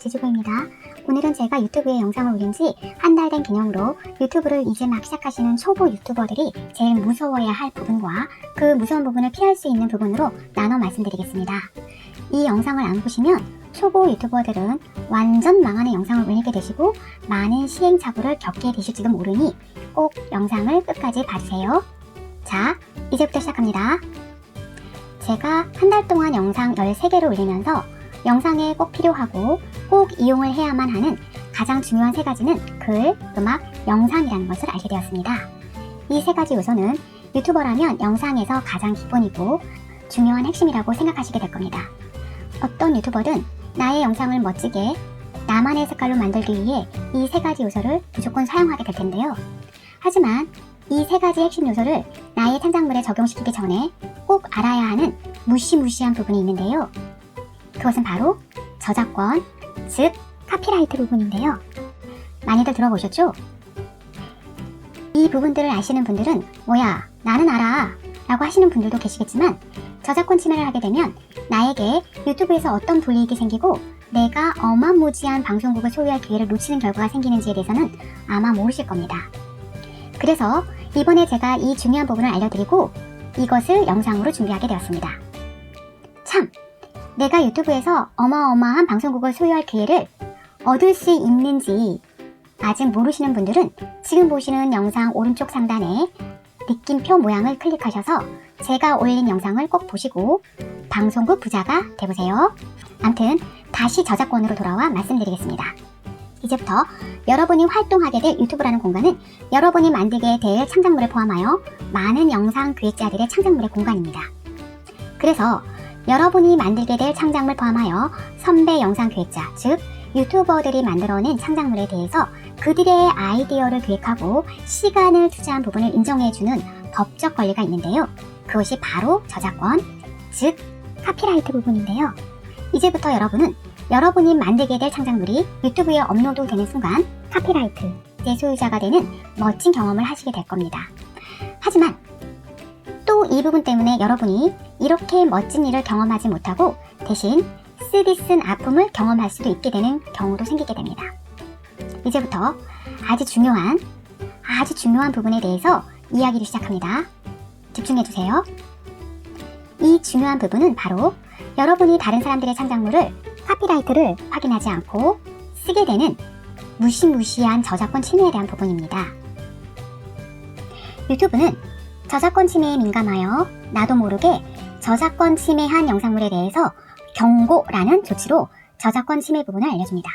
지주부입니다. 오늘은 제가 유튜브에 영상을 올린 지 한 달 된 기념으로 유튜브를 이제 막 시작하시는 초보 유튜버들이 제일 무서워해야 할 부분과 그 무서운 부분을 피할 수 있는 부분으로 나눠 말씀드리겠습니다. 이 영상을 안 보시면 초보 유튜버들은 완전 망하는 영상을 올리게 되시고 많은 시행착오를 겪게 되실지도 모르니 꼭 영상을 끝까지 봐주세요. 자, 이제부터 시작합니다. 제가 한 달 동안 영상 13개를 올리면서 영상에 꼭 필요하고 꼭 이용을 해야만 하는 가장 중요한 세 가지는 글, 음악, 영상이라는 것을 알게 되었습니다. 이 세 가지 요소는 유튜버라면 영상에서 가장 기본이고 중요한 핵심이라고 생각하시게 될 겁니다. 어떤 유튜버든 나의 영상을 멋지게 나만의 색깔로 만들기 위해 이 세 가지 요소를 무조건 사용하게 될 텐데요. 하지만 이 세 가지 핵심 요소를 나의 창작물에 적용시키기 전에 꼭 알아야 하는 무시무시한 부분이 있는데요. 그것은 바로 저작권, 즉 카피라이트 부분인데요. 많이들 들어보셨죠? 이 부분들을 아시는 분들은 뭐야 나는 알아 라고 하시는 분들도 계시겠지만 저작권 침해를 하게 되면 나에게 유튜브에서 어떤 불이익이 생기고 내가 어마무지한 방송국을 소유할 기회를 놓치는 결과가 생기는지에 대해서는 아마 모르실 겁니다. 그래서 이번에 제가 이 중요한 부분을 알려드리고 이것을 영상으로 준비하게 되었습니다. 참, 내가 유튜브에서 어마어마한 방송국을 소유할 기회를 얻을 수 있는지 아직 모르시는 분들은 지금 보시는 영상 오른쪽 상단에 느낌표 모양을 클릭하셔서 제가 올린 영상을 꼭 보시고 방송국 부자가 돼보세요. 암튼 다시 저작권으로 돌아와 말씀드리겠습니다. 이제부터 여러분이 활동하게 될 유튜브라는 공간은 여러분이 만들게 될 창작물을 포함하여 많은 영상 기획자들의 창작물의 공간입니다. 그래서 여러분이 만들게 될 창작물 포함하여 선배 영상 기획자, 즉 유튜버들이 만들어낸 창작물에 대해서 그들의 아이디어를 기획하고 시간을 투자한 부분을 인정해주는 법적 권리가 있는데요. 그것이 바로 저작권, 즉 카피라이트 부분인데요. 이제부터 여러분은 여러분이 만들게 될 창작물이 유튜브에 업로드 되는 순간 카피라이트 의 소유자가 되는 멋진 경험을 하시게 될 겁니다. 하지만 또 이 부분 때문에 여러분이 이렇게 멋진 일을 경험하지 못하고 대신 쓰디 쓴 아픔을 경험할 수도 있게 되는 경우도 생기게 됩니다. 이제부터 아주 중요한 아주 중요한 부분에 대해서 이야기를 시작합니다. 집중해 주세요. 이 중요한 부분은 바로 여러분이 다른 사람들의 창작물을 카피라이트를 확인하지 않고 쓰게 되는 무시무시한 저작권 침해에 대한 부분입니다. 유튜브는 저작권 침해에 민감하여 나도 모르게 저작권 침해한 영상물에 대해서 경고라는 조치로 저작권 침해 부분을 알려줍니다.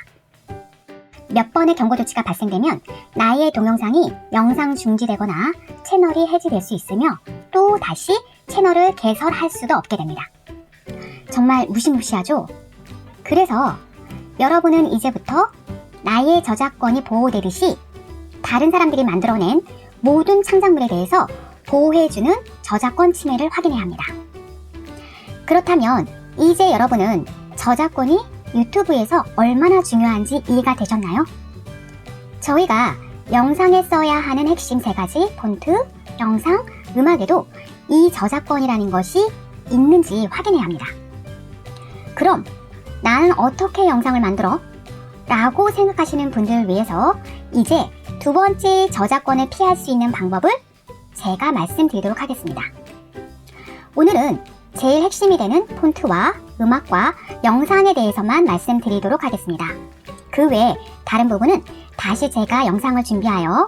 몇 번의 경고 조치가 발생되면 나의 동영상이 영상 중지되거나 채널이 해지될 수 있으며 또 다시 채널을 개설할 수도 없게 됩니다. 정말 무시무시하죠? 그래서 여러분은 이제부터 나의 저작권이 보호되듯이 다른 사람들이 만들어낸 모든 창작물에 대해서 보호해주는 저작권 침해를 확인해야 합니다. 그렇다면 이제 여러분은 저작권이 유튜브에서 얼마나 중요한지 이해가 되셨나요? 저희가 영상에 써야 하는 핵심 세 가지 폰트, 영상, 음악에도 이 저작권이라는 것이 있는지 확인해야 합니다. 그럼 나는 어떻게 영상을 만들어? 라고 생각하시는 분들을 위해서 이제 두 번째 저작권을 피할 수 있는 방법을 제가 말씀드리도록 하겠습니다. 오늘은 제일 핵심이 되는 폰트와 음악과 영상에 대해서만 말씀드리도록 하겠습니다. 그 외에 다른 부분은 다시 제가 영상을 준비하여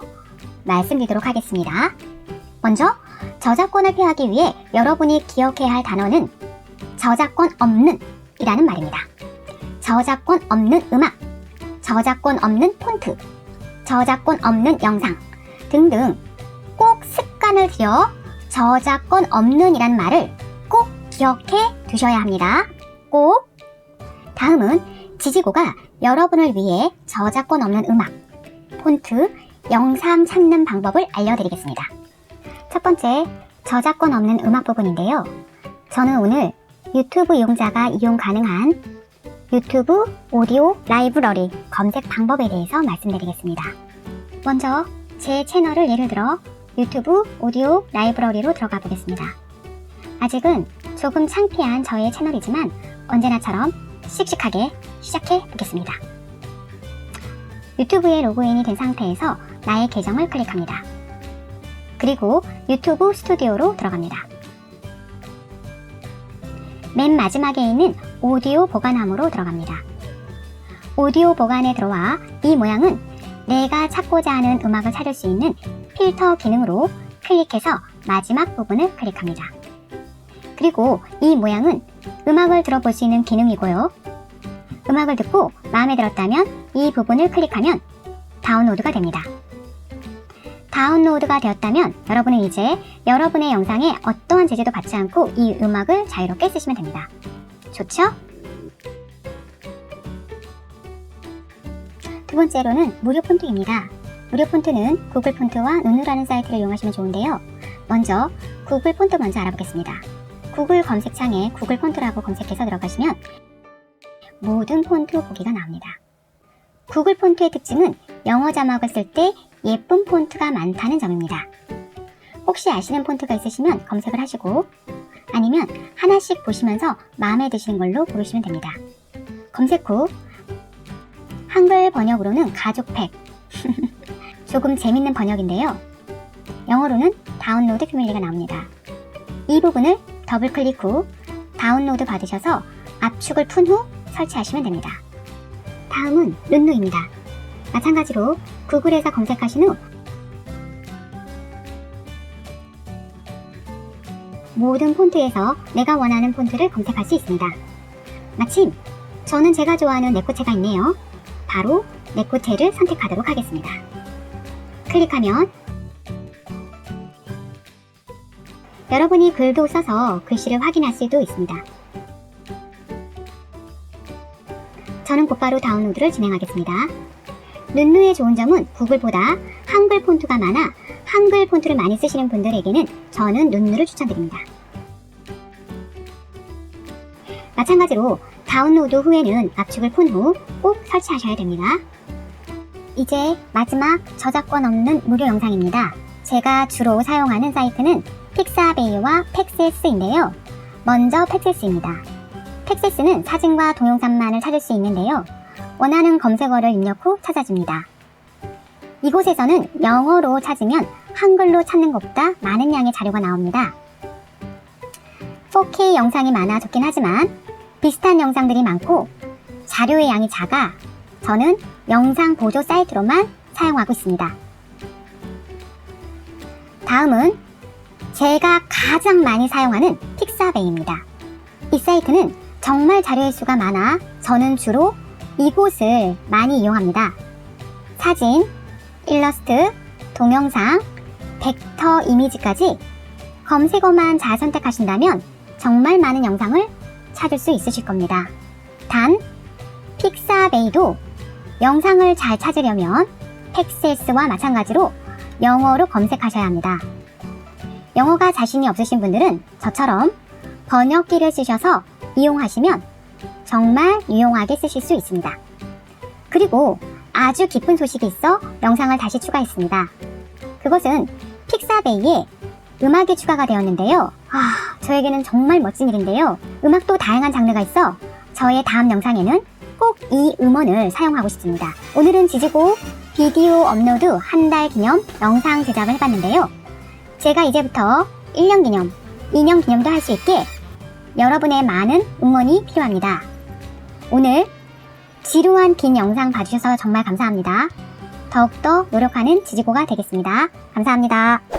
말씀드리도록 하겠습니다. 먼저 저작권을 피하기 위해 여러분이 기억해야 할 단어는 저작권 없는 이라는 말입니다. 저작권 없는 음악, 저작권 없는 폰트, 저작권 없는 영상 등등 꼭 습관을 들여 저작권 없는 이란 말을 꼭 기억해 두셔야 합니다. 꼭. 다음은 지지고가 여러분을 위해 저작권 없는 음악, 폰트, 영상 찾는 방법을 알려드리겠습니다. 첫 번째, 저작권 없는 음악 부분인데요. 저는 오늘 유튜브 이용자가 이용 가능한 유튜브 오디오 라이브러리 검색 방법에 대해서 말씀드리겠습니다. 먼저 제 채널을 예를 들어 유튜브 오디오 라이브러리로 들어가 보겠습니다. 아직은 조금 창피한 저의 채널이지만 언제나처럼 씩씩하게 시작해 보겠습니다. 유튜브에 로그인이 된 상태에서 나의 계정을 클릭합니다. 그리고 유튜브 스튜디오로 들어갑니다. 맨 마지막에 있는 오디오 보관함으로 들어갑니다. 오디오 보관에 들어와 이 모양은 내가 찾고자 하는 음악을 찾을 수 있는 필터 기능으로 클릭해서 마지막 부분을 클릭합니다. 그리고 이 모양은 음악을 들어볼 수 있는 기능이고요. 음악을 듣고 마음에 들었다면 이 부분을 클릭하면 다운로드가 됩니다. 다운로드가 되었다면 여러분은 이제 여러분의 영상에 어떠한 제재도 받지 않고 이 음악을 자유롭게 쓰시면 됩니다. 좋죠? 두 번째로는 무료 폰트입니다. 무료 폰트는 구글 폰트와 눈누라는 사이트를 이용하시면 좋은데요. 먼저 구글 폰트 먼저 알아보겠습니다. 구글 검색창에 구글 폰트라고 검색해서 들어가시면 모든 폰트 보기가 나옵니다. 구글 폰트의 특징은 영어 자막을 쓸 때 예쁜 폰트가 많다는 점입니다. 혹시 아시는 폰트가 있으시면 검색을 하시고 아니면 하나씩 보시면서 마음에 드시는 걸로 고르시면 됩니다. 검색 후 한글 번역으로는 가족팩 조금 재밌는 번역인데요. 영어로는 다운로드 패밀리가 나옵니다. 이 부분을 더블 클릭 후 다운로드 받으셔서 압축을 푼 후 설치하시면 됩니다. 다음은 룬누입니다. 마찬가지로 구글에서 검색하신 후 모든 폰트에서 내가 원하는 폰트를 검색할 수 있습니다. 마침 저는 제가 좋아하는 네코체가 있네요. 바로 네코체를 선택하도록 하겠습니다. 클릭하면 여러분이 글도 써서 글씨를 확인할 수도 있습니다. 저는 곧바로 다운로드를 진행하겠습니다. 눈누의 좋은 점은 구글보다 한글 폰트가 많아 한글 폰트를 많이 쓰시는 분들에게는 저는 눈누를 추천드립니다. 마찬가지로 다운로드 후에는 압축을 푼 후 꼭 설치하셔야 됩니다. 이제 마지막 저작권 없는 무료 영상입니다. 제가 주로 사용하는 사이트는 픽사베이와 팩세스인데요. 먼저 팩세스입니다. 팩세스는 사진과 동영상만을 찾을 수 있는데요. 원하는 검색어를 입력 후 찾아줍니다. 이곳에서는 영어로 찾으면 한글로 찾는 것보다 많은 양의 자료가 나옵니다. 4K 영상이 많아 좋긴 하지만 비슷한 영상들이 많고 자료의 양이 작아 저는 영상 보조 사이트로만 사용하고 있습니다. 다음은 제가 가장 많이 사용하는 픽사베이입니다. 이 사이트는 정말 자료의 수가 많아 저는 주로 이곳을 많이 이용합니다. 사진, 일러스트, 동영상, 벡터 이미지까지 검색어만 잘 선택하신다면 정말 많은 영상을 찾을 수 있으실 겁니다. 단, 픽사베이도 영상을 잘 찾으려면 팩세스와 마찬가지로 영어로 검색하셔야 합니다. 영어가 자신이 없으신 분들은 저처럼 번역기를 쓰셔서 이용하시면 정말 유용하게 쓰실 수 있습니다. 그리고 아주 기쁜 소식이 있어 영상을 다시 추가했습니다. 그것은 픽사베이에 음악이 추가가 되었는데요. 아, 저에게는 정말 멋진 일인데요. 음악도 다양한 장르가 있어 저의 다음 영상에는 꼭 이 음원을 사용하고 싶습니다. 오늘은 지지고 비디오 업로드 한 달 기념 영상 제작을 해봤는데요. 제가 이제부터 1년 기념, 2년 기념도 할 수 있게 여러분의 많은 응원이 필요합니다. 오늘 지루한 긴 영상 봐주셔서 정말 감사합니다. 더욱더 노력하는 지지고가 되겠습니다. 감사합니다.